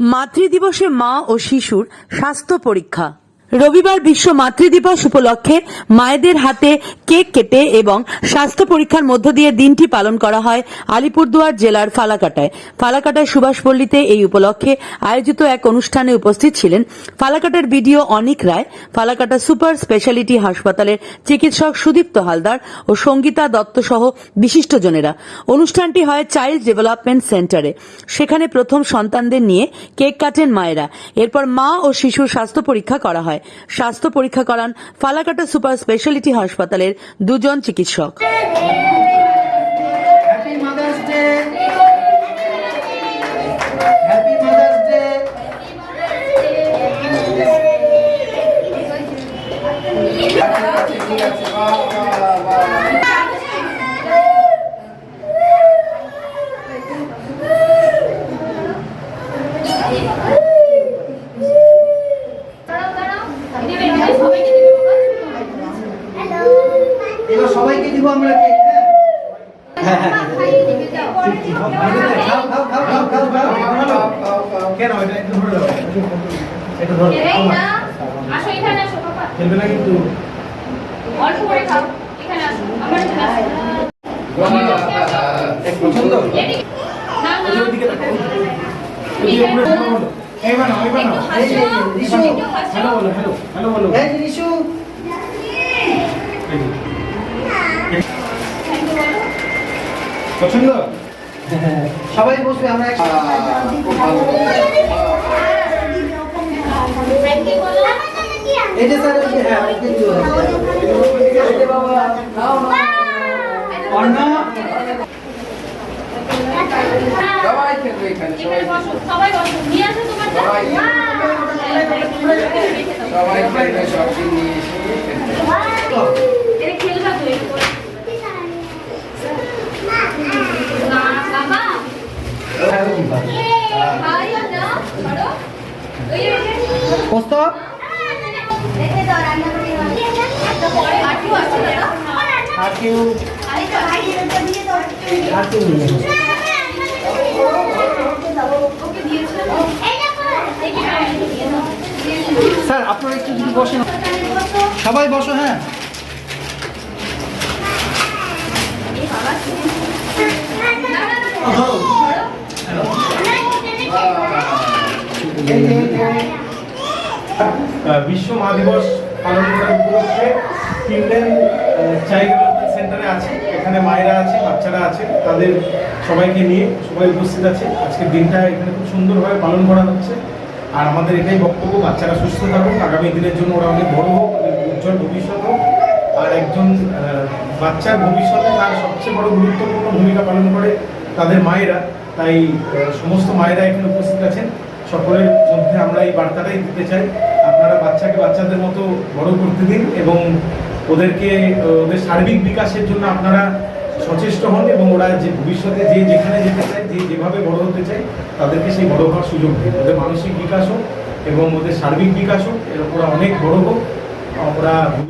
মাতৃদিবসে মা ও শিশুর স্বাস্থ্য পরীক্ষা। রবিবার বিশ্ব মাতৃদিবস উপলক্ষে মায়েদের হাতে কেক কেটে এবং স্বাস্থ্য পরীক্ষার মধ্য দিয়ে দিনটি পালন করা হয় আলিপুরদুয়ার জেলার ফালাকাটায়। ফালাকাটায় সুভাষপল্লীতে এই উপলক্ষে আয়োজিত এক অনুষ্ঠানে উপস্থিত ছিলেন ফালাকাটার BDO Anik Roy, Falakata super speciality হাসপাতালের চিকিৎসক সুদীপ্ত হালদার ও সঙ্গীতা দত্ত সহ বিশিষ্টজনেরা অনুষ্ঠানটি হয় চাইল্ড ডেভেলপমেন্ট সেন্টারে। সেখানে প্রথম সন্তানদের নিয়ে কেক কাটেন মায়েরা। এরপর মা ও শিশুর স্বাস্থ্য পরীক্ষা করা হয়। স্বাস্থ্য পরীক্ষা করান ফালাকাটা সুপার স্পেশালিটি হাসপাতালের দুজন চিকিৎসক। Thank মাদার্স সবাইকে দিব আমরা কেক হ্যাঁ? হ্যাঁ খাও খাও খাও খাও খাও খাও কেন এটা একটু ধরে দাও একটু ধরো আসো এখানে আসো বাবা খেলবে না কিন্তু অল্প করে খাও এখানে আসো আমার এখানে আসো পছন্দ এদিকে- না না ওইদিকে তাকাও ওইদিকে পুরো হ্যালো বলো এই বানাও এই বানাও এই যে রিশু হ্যালো বলো হ্যালো হ্যালো বলো। এই যে রিশু এই যে। পছন্দ? সবাই বসবে, আমরা এই যে স্যার হ্যাঁ সবাই খেলবে এখানে, সবাই বসো। নিয়ে আসো তোমার সবাই। সবাই সবাই খেলবে সব নিয়ে এসে প্রস্তাব? আর কেউ আর কেউ নেই ওকে দিয়েছে দেখি না দিয়ে দাও স্যার আপনারা একটু যদি বসেন। সবাই বসো হ্যাঁ। যে, আহ, বিশ্ব মা দিবস পালন করার উপলক্ষে তিনটেন চাইল্ড ডেভেলপমেন্ট সেন্টারে আছে। এখানে মায়েরা আছে, বাচ্চারা আছে, তাদের সবাইকে নিয়ে সবাই উপস্থিত আছে। আজকের দিনটা এখানে খুব সুন্দরভাবে পালন করা হচ্ছে। আর আমাদের এটাই বক্তব্য, বাচ্চারা সুস্থ থাকুক, আগামী দিনের জন্য ওরা অনেক বড় হোক উজ্জ্বল ভবিষ্যৎ হোক। আর একজন বাচ্চার ভবিষ্যতে তার সবচেয়ে বড় গুরুত্বপূর্ণ ভূমিকা পালন করে তাদের মায়েরা। তাই সমস্ত মায়েরা এখানে উপস্থিত আছেন। সকলের মধ্যে আমরা এই বার্তাটাই দিতে চাই। আপনারা বাচ্চাকে বাচ্চাদের মতো বড় করতে দিন এবং ওদেরকে, ওদের সার্বিক বিকাশের জন্য আপনারা সচেষ্ট হন এবং ওরা যে ভবিষ্যতে যে যেখানে যেতে চায়, যে যেভাবে বড় হতে চায়, তাদেরকে সেই বড় হওয়ার সুযোগ দিন। ওদের মানসিক বিকাশ হোক এবং ওদের সার্বিক বিকাশ হোক এরকম ওরা অনেক বড় হোক ওরা